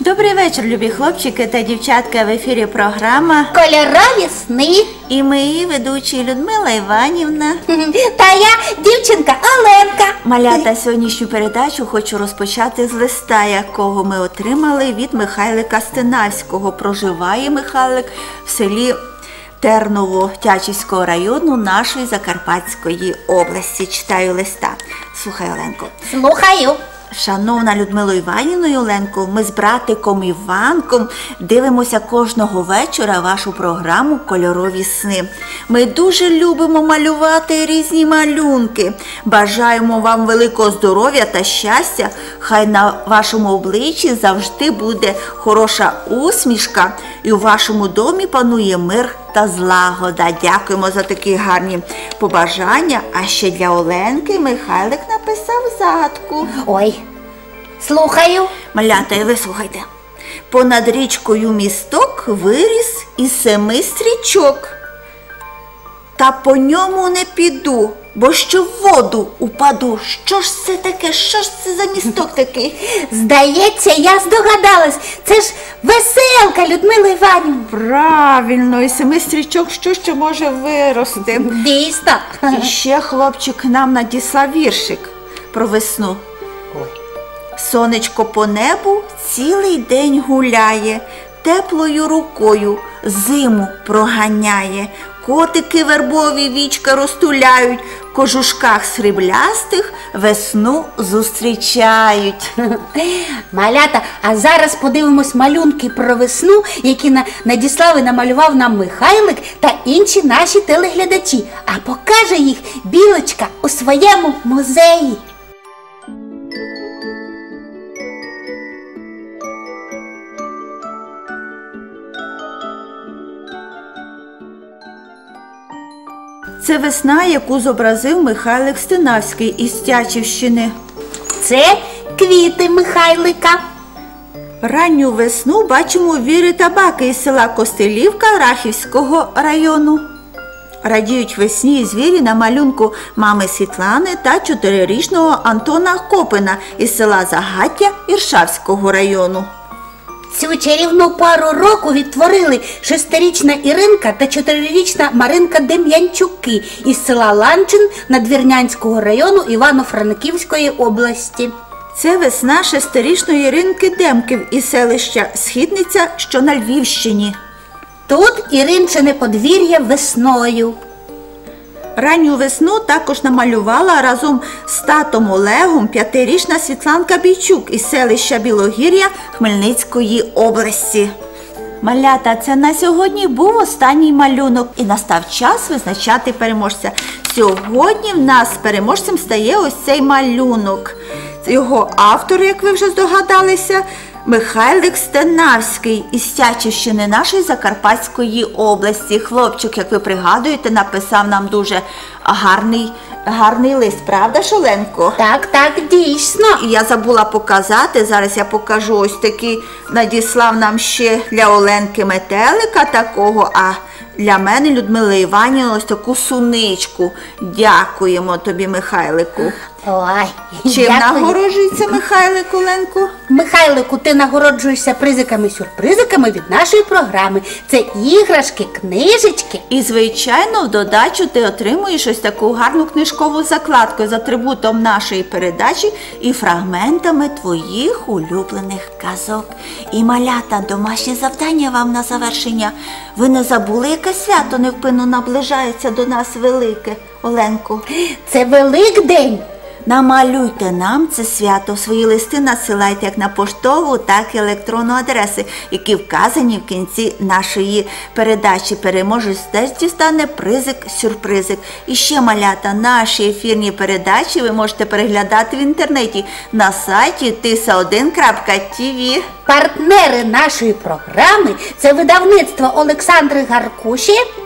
Добрий вечір, любі хлопчики та дівчатка. В ефірі програма. Кольорові сни. І ми її ведучі Людмила Іванівна. Та я дівчинка Оленка. Малята сьогоднішню передачу хочу розпочати з листа, якого ми отримали від Михайлика Стенавського. Проживає Михайлик в селі Терново Тячівського району нашої Закарпатської області. Читаю листа. Слухай, Оленко. Слухаю. Шановна Людмила Іванівна і Оленко, ми з братиком Іванком дивимося кожного вечора вашу програму Кольорові сни. Ми дуже любимо малювати різні малюнки. Бажаємо вам великого здоров'я та щастя. Хай на вашому обличчі завжди буде хороша усмішка, і у вашому домі панує мир та злагода. Дякуємо за такі гарні побажання. А ще для Оленки Михайлик написав загадку. Ой. Слухаю. Малята, і ви слухайте. Понад річкою місток виріс із семи стрічок. Та по ньому не піду, бо що в воду упаду. Що ж це таке? Що ж це за місток такий? Здається, я здогадалась. Це ж веселка Людмила Іванівна. Правильно, із семи стрічок що ще може вирости? Дійсно. І ще хлопчик нам надіслав віршик про весну. Ой. Сонечко по небу цілий день гуляє, теплою рукою зиму проганяє, котики вербові вічка розтуляють, в кожушках сріблястих весну зустрічають. Малята, а зараз подивимось малюнки про весну, які на, надіслав намалював нам Михайлик та інші наші телеглядачі. А покаже їх білочка у своєму музеї. Це весна, яку зобразив Михайлик Стенавський із Тячівщини. Це квіти Михайлика. Ранню весну бачимо віри табаки із села Костелівка Рахівського району. Радіють весні і звірі на малюнку мами Світлани та чотирирічного Антона Копина із села Загаття Іршавського району. Цю чарівну пару року відтворили шестирічна Іринка та чотирирічна Маринка Дем'янчуки із села Ланчин Надвірнянського району Івано-Франківської області. Це весна шестирічної Іринки Демків із селища Східниця, що на Львівщині. Тут Іринчине подвір'я весною. Ранню весну також намалювала разом з татом Олегом п'ятирічна Світланка Бійчук із селища Білогір'я Хмельницької області. Малята, це на сьогодні був останній малюнок і настав час визначати переможця. Сьогодні в нас переможцем стає ось цей малюнок. Його автор, як ви вже здогадалися, Михайлик Стенавський із Тячівщини нашої Закарпатської області. Хлопчик, як ви пригадуєте, написав нам дуже гарний, гарний лист, правда, Шоленко? Так, так, дійсно. І я забула показати. Зараз я покажу ось такий надіслав нам ще для Оленки метелика такого, а для мене Людмила Іванівна ось таку суничку. Дякуємо тобі, Михайлику. Ой, Чим дякую. нагороджується Михайлик Оленко? Михайлику, ти нагороджуєшся призиками-сюрпризиками від нашої програми. Це іграшки, книжечки. І, звичайно, в додачу ти отримуєш ось таку гарну книжкову закладку з атрибутом нашої передачі і фрагментами твоїх улюблених казок. І малята, домашнє завдання вам на завершення. Ви не забули, яке свято невпинно наближається до нас велике, Оленко? Це Великдень. Намалюйте нам це свято. Свої листи надсилайте як на поштову, так і електронну адреси, які вказані в кінці нашої передачі. Переможець теж дістане призик сюрпризик. І ще малята, наші ефірні передачі ви можете переглядати в інтернеті на сайті tisa1.tv. Партнери нашої програми це видавництво Олександри Гаркуші.